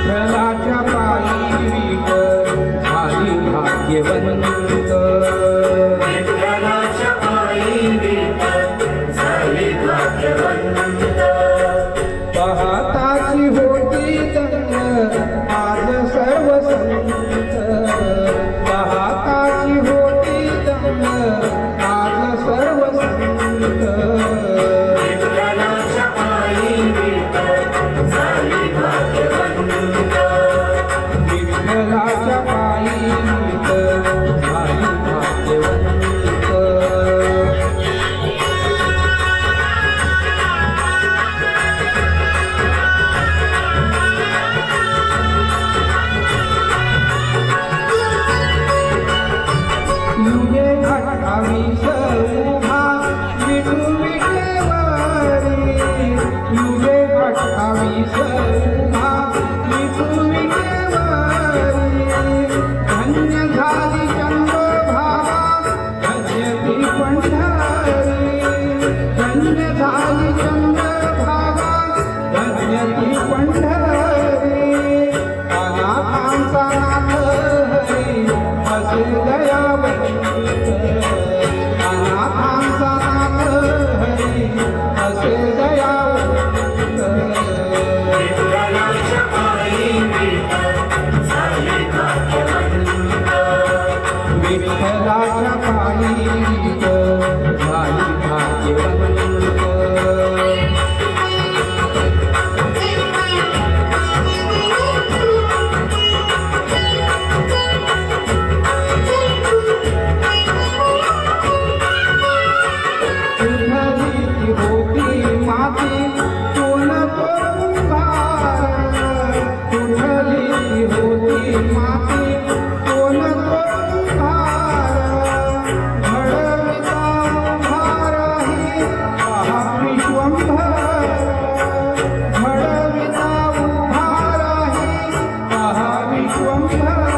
विठ्ठलाच्या पायी झाली भाग्यवंत. अठ्ठावीस झाली भाग्यवंत विठ्ठलाच्या पायी vamos face.